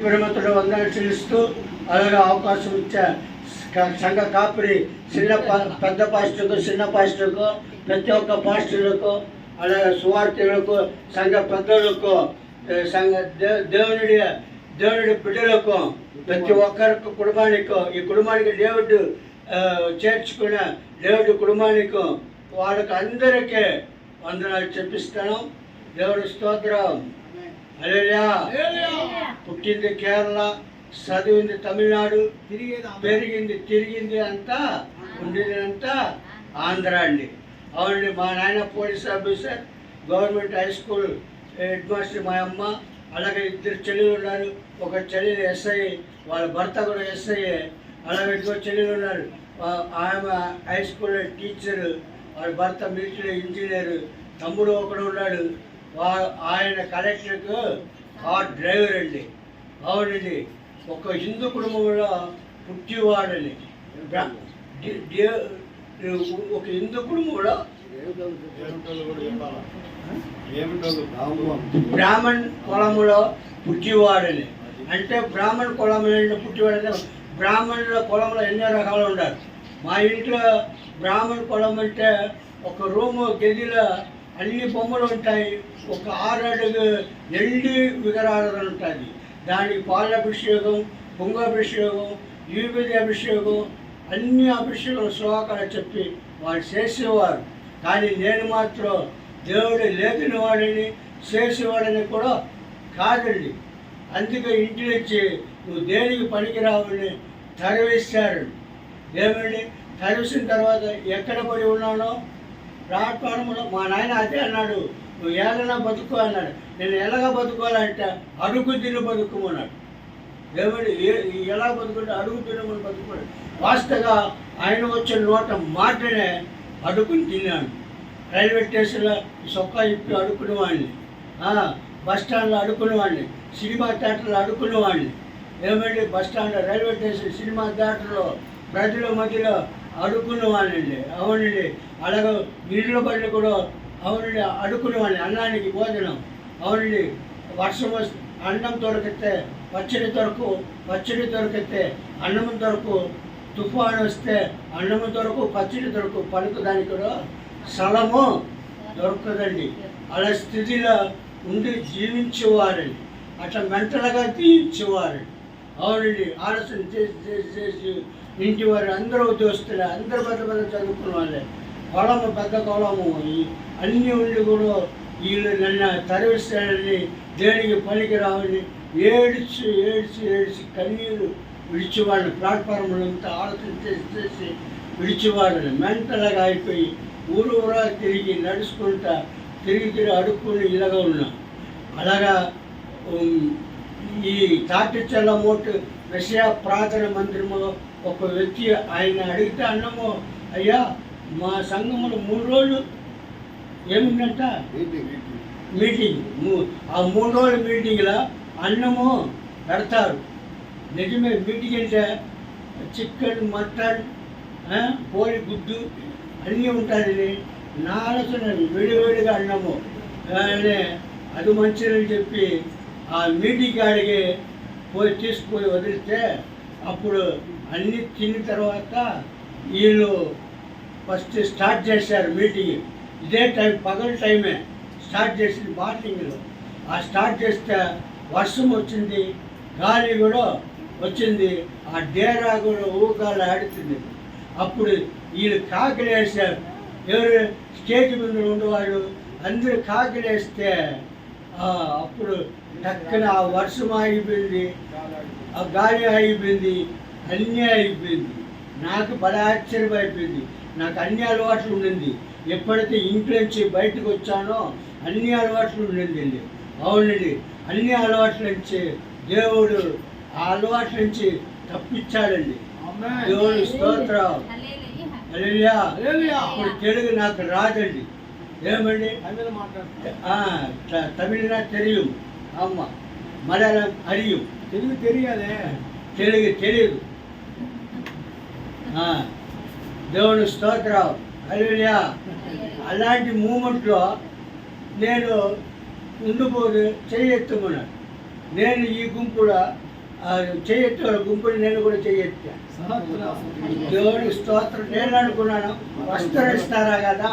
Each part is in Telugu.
విడమతుడు వందలు చెల్లిస్తూ అలాగే అవకాశం ఇచ్చే సంఘ కాపురి చిన్న పా- పెద్ద పాస్టర్కు చిన్న పాస్టర్కు ప్రతి ఒక్క పాస్టర్లకు అలాగే సువార్థులకు సంఘ పెద్దలకు సంఘ దే- దేవునుడి దేవునుడి బిడ్డలకు ప్రతి ఒక్కరికి కుటుంబానికి ఈ కుటుంబానికి దేవుడు చేర్చుకునే చేర్చుకున్న దేవుడి కుటుంబానికి వాళ్ళకి అందరికీ వందనాలు చెప్పిస్తాను. దేవుడి స్తోత్రం. పుట్టింది కేరళ చదివింది తమిళనాడు పెరిగింది తిరిగింది అంతా ఉండేది అంతా ఆంధ్ర అండి అవునండి మా నాయన police officer government high school head master మా అమ్మ అలాగే ఇద్దరు చెల్లెలు ఉన్నారు. ఒక చెల్లెలు ఎస్ఐ వాళ్ళ భర్త కూడా ఎస్ఐ. అలాగే ఇంకో చెల్లెలు ఉన్నారు. ఆమె హై స్కూల్ టీచర్ వాళ్ళ భర్త మిలిటరీ ఇంజనీర్. తమ్ముడు ఒకడు ఉన్నాడు. ఆయన కలెక్టర్కు ఆ డ్రైవర్ అండి. అవునండి ఒక హిందూ కుటుంబంలో పుట్టివాడని. ఒక హిందూ కుటుంబంలో బ్రాహ్మణ్ కులములో పుట్టివాడని. అంటే బ్రాహ్మణ్ కులంలో పుట్టివాడని బ్రాహ్మణుల కులంలో ఎన్నో రకాలు ఉండాలి. మా ఇంట్లో బ్రాహ్మణ్ కులం అంటే ఒక రూము గదిలో అన్ని బొమ్మలు ఉంటాయి. ఒక ఆరు అడుగు ఎల్లి విగ్రహాలు ఉంటుంది దానికి పాలాభిషేకం కుంగాభిషేకం యూపిది అభిషేకం అన్ని అభిషేకం శ్లోకాలు చెప్పి వాళ్ళు చేసేవారు. కానీ నేను మాత్రం దేవుడు లేదని వాడిని చేసేవాడని కూడా కాదండి. అందుకే ఇంటి నుంచి నువ్వు దేనికి పనికిరావని తరవేశారు. ఏమండి? తరివేసిన తర్వాత ఎక్కడ పడి ఉన్నానో ప్లాట్ఫారంలో మా నాయన అదే అన్నాడు. నువ్వు ఏదైనా బతుకు అన్నాడు. నేను ఎలాగ బతుకోవాలంటే అడుగు తిని బతుకుమన్నాడు. ఏమండి ఎలా బతుకుంటే అడుగు తినమని బతుకున్నాడు వాస్తగా ఆయన వచ్చిన నోట మాటనే అడుగుని తిన్నాను రైల్వే స్టేషన్లో సొక్కా ఇప్పి అడుక్కునేవాడిని బస్ స్టాండ్లో అడుక్కునేవాడిని సినిమా థియేటర్లో అడుక్కునేవాడిని ఏమండి? Bus stand railway station cinema థియేటర్లో ప్రజల మధ్యలో అడుక్కునేవాడినండి అవునండి. అలాగే నీళ్ళ బండి కూడా అవునండి అడుక్కునేవాడిని అన్నానికి భోజనం. అవునండి. వర్షం వస్తే అన్నం దొరికితే పచ్చడి దొరకు పచ్చడి దొరికితే అన్నం దొరకు తుఫాను వస్తే అన్నము దొరకు పచ్చడి దొరకు పలుకు దానికి కూడా స్థలము దొరకదండి. అలా స్థితిలో ఉండి జీవించేవారండి అట్లా మెంటల్గా జీవించేవారండి అవునండి. ఆలోచన చేసి చేసి చేసి ఇంటి వారు అందరూ దోస్తులే అందరూ పెద్ద పెద్ద చదువుకున్న వాళ్ళే. కొలము పెద్ద కొలము. ఈ అన్నీ ఉండి కూడా వీళ్ళు నన్ను తరివిస్తానని దేనికి పనికి రావని ఏడ్చి ఏడ్చి ఏడ్చి కన్నీరు విడిచేవాడిని ప్లాట్ఫామ్లో అంతా ఆలోచన చేసి చేసి విడిచేవాడిని మెంటల్గా అయిపోయి ఊరు ఊరా తిరిగి నడుచుకుంటా తిరిగి తిరిగి అడుక్కుని ఇలాగా ఉన్నా. అలాగా ఈ తాటిచల్ల మోటు విషయ ప్రార్థన మందిరము ఒక వ్యక్తి ఆయన అడిగితే అన్నము అయ్యా మా సంఘములో మూడు రోజులు ఏముందంట? మీటింగ్. ఆ మూడు రోజుల మీటింగ్లో అన్నము పెడతారు. నిజమే మీటింగ్ అంటే చికెన్ మటన్ కోడి గుడ్డు అన్నీ ఉంటుంది నా ఆలోచన వేడివేడిగా అన్నము. అనే అది మంచిదని చెప్పి ఆ మీటింగ్ కాడికి పోయి తీసుకుపోయి వదిలితే అప్పుడు అన్ని తిన్న తర్వాత వీళ్ళు ఫస్ట్ స్టార్ట్ చేశారు మీటింగ్. ఇదే టైం పగల టైమే స్టార్ట్ చేసింది మార్నింగ్లో ఆ స్టార్ట్ చేస్తే వర్షం వచ్చింది గాలి కూడా వచ్చింది ఆ డేరా కూడా ఊగాలు ఆడుతుంది. అప్పుడు వీళ్ళు కాకిలేసారు ఎవరు స్టేజ్ మీద ఉండేవాళ్ళు అందరూ కాకిలేస్తే అప్పుడు టక్కున ఆ వర్షం ఆగిపోయింది. ఆ గాలి ఆగిపోయింది. అన్నీ అయిపోయింది. నాకు బడా ఆశ్చర్యం అయిపోయింది. నాకు అన్ని అలవాట్లు ఉండింది. ఎప్పుడైతే ఇంట్లో నుంచి బయటకు వచ్చానో అన్ని అలవాట్లు ఉండింది అవునండి. అన్ని అలవాట్ల నుంచి దేవుడు ఆ అలవాట్ల నుంచి తప్పించాడండి. దేవుడు స్తోత్రం. హల్లెలూయా. అప్పుడు తెలుగు నాకు రాదండి. ఏమండి? ఆ, త- తమిళనా తెలియం అమ్మ. మలయాళం అరియం తెలుగు తెలియదే తెలుగు తెలియదు ఆ, దేవుని స్తోత్రం. హల్లెలూయా. అలాంటి మూమెంట్లో నేను ఉండిపోదు చేయెత్తుకున్నాను నేను ఈ గుంపులో చేయొచ్చు వాళ్ళ గుంపుని నేను కూడా చేయెత్తా దేవుడికి స్తోత్రం నేను అనుకున్నాను వస్త్రం ఇస్తారా కదా?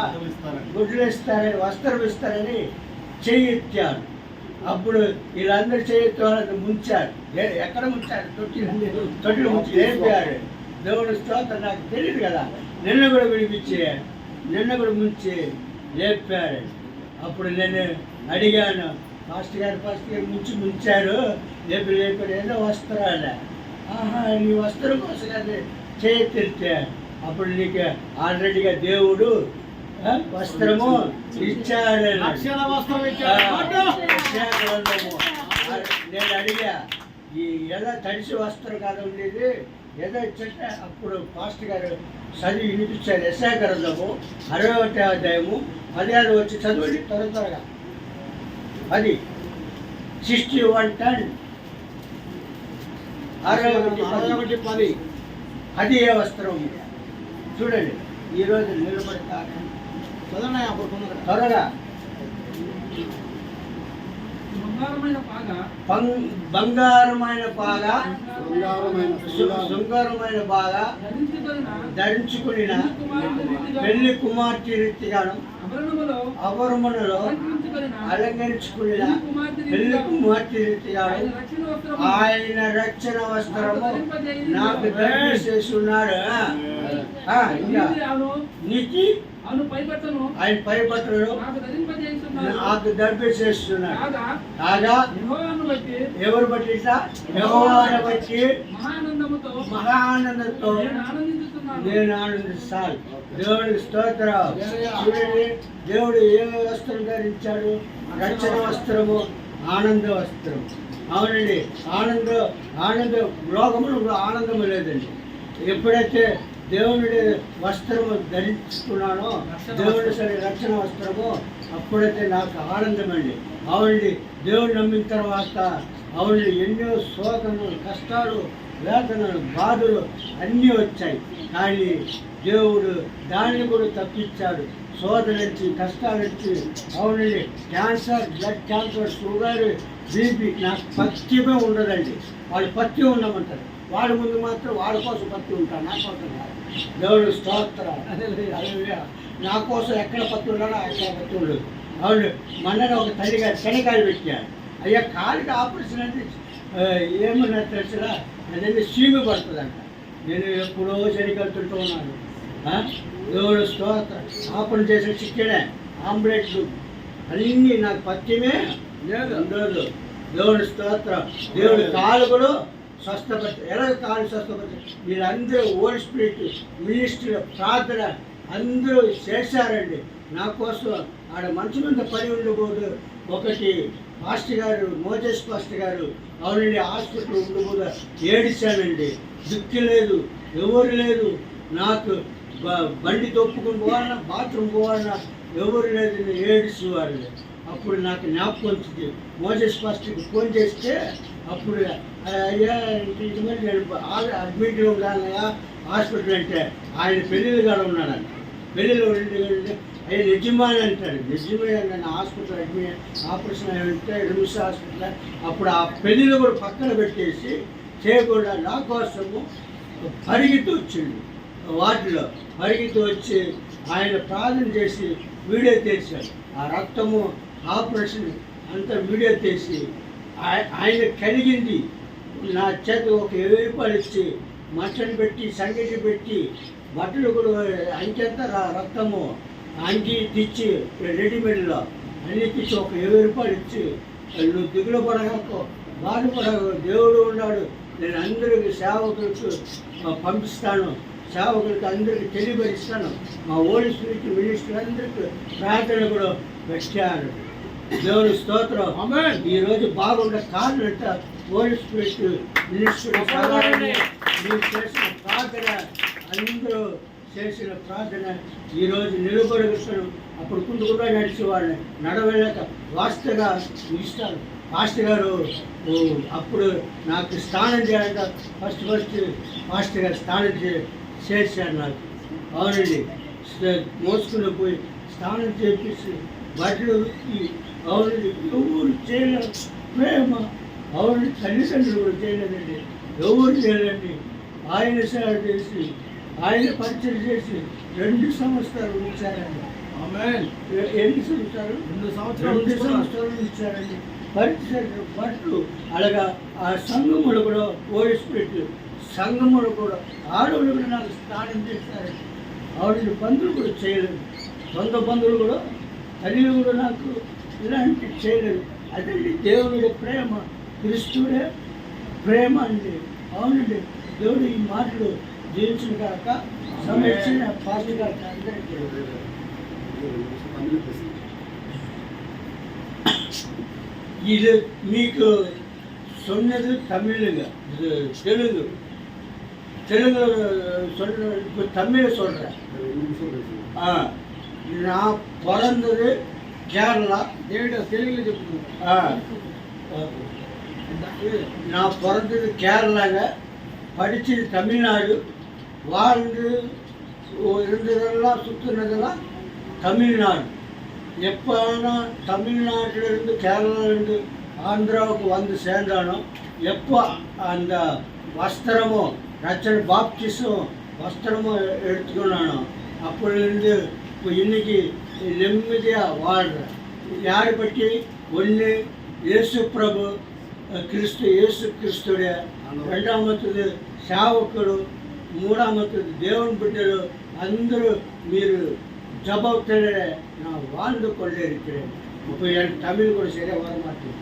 గుడ్లు ఇస్తారని వస్త్రం ఇస్తారని చెయ్యెత్తాను అప్పుడు వీళ్ళందరూ చేయెత్తి వాళ్ళని ముంచారు ఎక్కడ ముంచారు తొట్టి తొట్టిలు ముంచి లేపారు దేవుడి స్తోత్రం నాకు తెలియదు కదా. నిన్న కూడా విడిపించి నిన్న కూడా ముంచి లేపారు అప్పుడు నేను అడిగాను ఫాస్ట్ గారు ఫాస్ట్ గారు ముంచి ముంచారు. లేపి లేపారు ఏదో వస్త్రాలే. ఆహా నీ వస్త్రం కోసం అది చేయెత్తితే అప్పుడు నీకు ఆల్రెడీగా దేవుడు వస్త్రము ఇచ్చాడు. నేను అడిగా ఈ ఎలా తడిసి వస్త్రం కాదు ఉండేది? ఏదో ఇచ్చంటే అప్పుడు పాస్ట్ గారు చదివి వినిపించారు యశా గ్రంథము అరవై ఒకటి అధ్యాయము పదిహేడు వచ్చి చదవండి త్వర త్వరగా. అది సిక్స్టీ వన్ టన్. అరవై ఒకటి అరవై ఒకటి పది. అది ఏ వస్త్రం. చూడండి ఈరోజు నిలబడతా చదవండి అప్పుడు కొందరు త్వరగా. బంగారమైన బంగ్- శృంగారమైన బాగా ధరించుకొనిన? ధరించుకుని పెళ్ళి కుమార్తె రీతిగాను. అవరములలో అలంకరించుకొనిన ఆయన రక్షణ వస్త్రము నాకు అను నీతి ఆయన పై బట్టలు నాకు ధరించేస్తున్నాడు కాగా ఎవరు బట్టి ఇట్లా? యెహోవాను బట్టి మహానందముతో మహానందంతో నేను ఆనందిస్తాను దేవుడికి స్తోత్రం చూడండి దేవుడు ఏ వస్త్రం ధరించాడు? రక్షణ వస్త్రము ఆనంద వస్త్రం. అవునండి ఆనంద ఆనంద లోకములు ఆనందము లేదండి. ఎప్పుడైతే దేవుడి వస్త్రము ధరించుకున్నానో దేవుడి సరే రక్షణ వస్త్రము అప్పుడైతే నాకు ఆనందమండి. అవునండి దేవుడు నమ్మిన తర్వాత అవునండి ఎన్నో శోకములు కష్టాలు వేదనలు బాధలు అన్నీ వచ్చాయి. కానీ దేవుడు దాన్ని కూడా తప్పించాడు. శోధ నుంచి కష్టాల నుంచి అవునండి. Cancer blood cancer sugar BP నాకు పత్యమే ఉండదండి. వాళ్ళు పత్యం ఉండమంటారు. వాడి ముందు మాత్రం వాడి కోసం పత్తి ఉంటారు. నా కోసం దేవుడు స్తోత్ర. నా కోసం ఎక్కడ పత్తి ఉండాలో అక్కడ పత్తి ఉండదు. అవును మొన్న ఒక తల్లిగా గారు పెట్టారు అయ్యా కాలికి ఆపరేషన్ అంటే ఏమన్నా తెలుసురా? అదే సీమి పడుతుందంట. నేను ఎప్పుడో శనికలుతుంటూ ఉన్నాను? దేవుడు స్తోత్ర. ఆపరేషన్ చేసిన చికెనే ఆమ్లెట్లు. అన్నీ నాకు పత్యమే లేదు. ఉండదు. దేవుడు స్తోత్రం. దేవుడు కాలు కూడా స్వస్థపరిచి ఎలా కాలు స్వస్థపరిచి. వీళ్ళందరూ ఓల్డ్ స్పిరిట్ మినిస్టర్ ప్రార్థన అందరూ చేశారండి. నా కోసం ఆడ మంచి మీద పని ఉండకూడదు. ఒకటి మాస్టర్ గారు మోజస్ మాస్టర్ గారు అవునండి హాస్పిటల్ ఉండకూడదు ఏడిచానండి. దిక్కు లేదు ఎవరు లేదు. నాకు బండి తొప్పుకుని పోవాలన్నా బాత్రూమ్ పోవాలన్నా ఎవరు లేదు నేను అప్పుడు నాకు జ్ఞాపకం వచ్చింది. మోజస్ ఫస్ట్కి ఫోన్ చేస్తే అప్పుడు అయ్యా ఇంతమంది నేను అడ్మిట్లో ఉన్నానయ్యా హాస్పిటల్ అంటే ఆయన పెళ్ళిళ్ళు కూడా ఉన్నాడంట. పెళ్ళిళ్ళు ఉండి నిజమాని అంటాడు. నిజమే నేను హాస్పిటల్ అడ్మిట్ ఆపరేషన్ అయి ఉంటే రిమ్స్ హాస్పిటల్. అప్పుడు ఆ పెళ్ళిళ్ళు కూడా పక్కన పెట్టేసి చేయకుండా నా కోసము పరిగెత్తి వచ్చిండు. వాటిలో పరిగెత్తి వచ్చి ఆయన ప్రార్థన చేసి వీడియో తీశాడు ఆ రక్తము ఆపరేషన్ అంతా వీడియో తీసి ఆయ- ఆయన కలిగింది నా చేత ఒక ఇరవై రూపాయలు ఇచ్చి మచ్చని పెట్టి సంగతి పెట్టి బట్టలు కూడా అంచేత రక్తము. అంగి తెచ్చి రెడీమేడ్లో అన్ని తెచ్చి ఒక ఇరవై రూపాయలు ఇచ్చి నువ్వు దిగులు పడగకు బాధపడకు దేవుడు ఉన్నాడు. నేను అందరికి సేవకులకు పంపిస్తాను. సేవకులకు అందరికి తెలియపరిస్తాను. మా ఓల్డ్ స్పిరిట్ మినిస్టర్ అందరికి ప్రార్థన కూడా పెట్టాను. దేవుని స్తోత్రం. ఆమేన్. ఈ రోజు బాగుండే కారణం అంటే ఓల్డ్ స్పిరిట్ మినిస్టర్. మీరు చేసిన ప్రార్థన అందరూ చేసిన ప్రార్థన ఈరోజు రోజు అప్పుడు కుంటు కూడా నడిచేవాడిని నడవలేక వాస్తగా ఇస్తాను మాస్టర్ గారు అప్పుడు నాకు స్నానం చేయాలంట. ఫస్ట్ ఫస్ట్ మాస్టర్ గారు స్నానం చే చేశారు నాకు. అవునండి. మోసుకుని పోయి స్నానం చేపించి బట్టలు అవునండి ఎవరు చేయలేదు ప్రేమ. అవును తల్లిదండ్రులు కూడా చేయలేదండి. ఎవరు చేయలేండి ఆయన సేవ చేసి ఆయన పరిచయం చేసి రెండు సంవత్సరాలు ఉంచారండి. ఎ- ఎన్ని సంవత్సరాలు? రెండు సంవత్సరాలు రెండు. సంవత్సరాలు ఇచ్చారండి పరిచయం పట్లు అలాగా ఆ సంఘములు కూడా ఓడిసిపెట్టి సంఘములు కూడా ఆడవాళ్ళు కూడా నాకు స్నానం చేస్తారండి ఆవిడ బంధువులు కూడా చేయలేదు. సొంత బంధువులు కూడా తల్లి కూడా నాకు ఇలాంటి చేయలేదు. అదండి దేవుడి ప్రేమ క్రిస్తుడే ప్రేమ అండి. అవునండి. దేవుడు ఈ మాటలు జీవించిన కాక సమస్య పాటి కాక అందరికీ இது మీకు சொன்னது தமிழுங்க இது தெலுங்கு தெலுங்கு சொல்ற இப்போ தமிழ் சொல்கிறேன் ஆ நான் பிறந்தது கேரளா దేవుడు తెలుగులో చెప్తున్నాడు ஆ நான் பிறந்தது கேரளாங்க படித்தது தமிழ்நாடு வாழ்ந்து இருந்ததெல்லாம் சுற்றினதெல்லாம் தமிழ்நாடு. எப்போ ஆனால் தமிழ்நாட்டிலிருந்து கேரளாவிலிருந்து ஆந்திராவுக்கு வந்து சேர்ந்தானோ எப்போ அந்த வஸ்திரமோ ரச்சன் பாப்டிஸும் வஸ்திரமோ எடுத்துக்கணானோ அப்போலேருந்து இப்போ இன்றைக்கி நிம்மதியாக வாழ்கிறேன் யாரை பற்றி? ஒன்று இயேசு பிரபு கிறிஸ்து இயேசு கிறிஸ்துடைய அந்த ரெண்டாமத்தது சாவுக்களும் మూఢామతులు దేవుని బిడ్డలు అందరూ మీరు ಜಬಾಬ್ದಾರಿ ನಾವು ವಾಳ್ದುಕೊಳ್ಳೇ ಇರ್ತೀರಿ ಮುಪ್ಪೈ ತಮಿಳು ಕೂಡ ಸೇರಿ ಅವರ ಮಾಡ್ತೀವಿ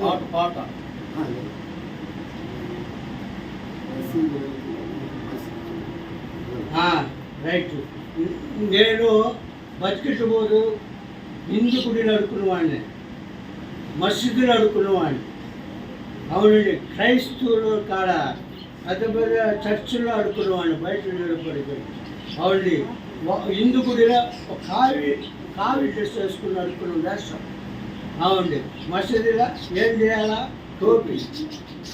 ಪಾಠ ಪಾಠ రైట్. నేను బతికించబోదు ఇందుకుడిని అడుకున్నవాడిని మసీదులు అడుకున్నవాడిని అవునండి క్రైస్తవులు కాడ పెద్ద పెద్ద చర్చిలో అడుక్కున్నవాడిని బయట నిలబడిపోయి అవునండి ఒక ఒక కావి కావి డ్రెస్ వేసుకుని అడుక్కున్న వేస్తాం అవునండి మసీదులో ఏం చేయాలా? టోపీ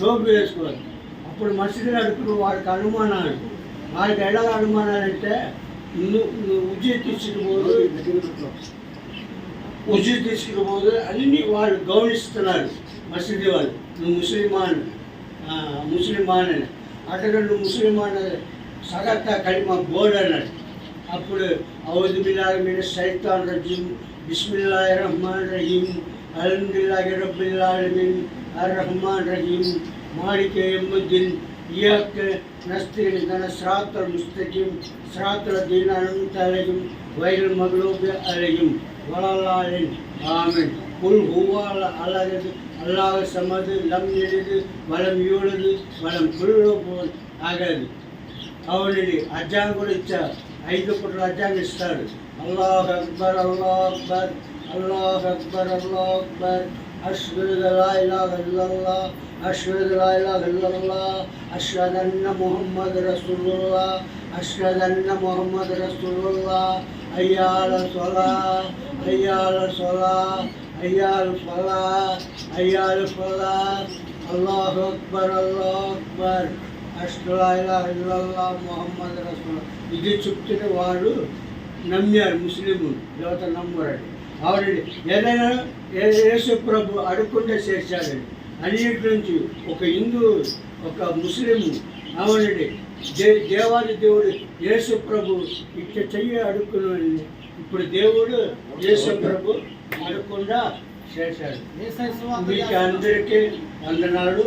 టోపీ వేసుకోవాలి. అప్పుడు మసీదులో అడుక్కున్న వాడికి అనుమానాలు. వాడికి ఎలా అనుమానాలు అంటే నువ్వు నువ్వు ఉజ్జి తీసుకుపోదు ఉద్యోగ తీసుకుపోదు అన్ని వాళ్ళు గౌరవిస్తున్నారు మసీదు వాళ్ళు. నువ్వు ముస్లిమాన్ ఆ, ముస్లిమాన్ అని అక్కడ నువ్వు ముస్లిమాన్ సగత్త కలిమ బోర్డు అన్నాడు అప్పుడు ఔదు బిల్లాహి మిన శైతాన్ రజీం బిస్మిల్లాహి రహమాన్ రహీం అల్హమ్దులిల్లాహి రబ్బిల్ ఆలమీన్ అర్ రహమాన్ రహీం మాలిక్ యౌముద్దీన్ ఇయాక నస్తఈన్ సిరాతల్ ముస్తకీం సిరాతల్ దీన్ అన్అమ్త అలైహిం గైరుల్ మగ్లూబి అలైహిం వలల్లాలిన్ ఆమీన్ కుల్ హువ అల్లహ్ అల్లాహ్ సమద్ లం యలిద్ వలం యూలద్ వలం కుల్లు ఆగదు అవునండి అజ్జాంగం కూడా ఇచ్చారు ఐదు పుట్ల అజ్జాంగం ఇస్తాడు అల్లాహ్ అక్బర్ అల్లాహ్ అక్బర్ అల్లాహ్ అక్బర్ అల్లాహ్ అక్బర్ అష్హదు లా ఇలాహ ఇల్లల్లాహ్ అష్హదు లా ఇలాహ ఇల్లల్లాహ్ అష్హదు అన్న ముహమ్మద్ రసూలుల్లాహ్ అష్హదు అన్న ముహమ్మద్ రసూలుల్లాహ్ అయ్యాల అయ్యాల ఫలా అయ్యాల ఫలా. అల్లాహ్ అక్బర్ అల్లాహ్ అక్బర్. అష్టులాయిలా మొహమ్మద్ రసూల్ ఇది చెప్తున్న వాడు నమ్మారు ముస్లింలు దేవత నమ్మరండి. అవునండి. ఏదైనా యేసు ప్రభు అడుక్కుంటే చేశాడండి అన్నిటి నుంచి ఒక హిందూ ఒక ముస్లిం అవునండి. దే దేవాది దేవుడు యేసు ప్రభు ఇట్ట చెయ్యి అడుక్కున్నాడు ఇప్పుడు దేవుడు యేసు ప్రభు అడగకుండా చేశాడు. మీకు అందరికీ వందనాలు.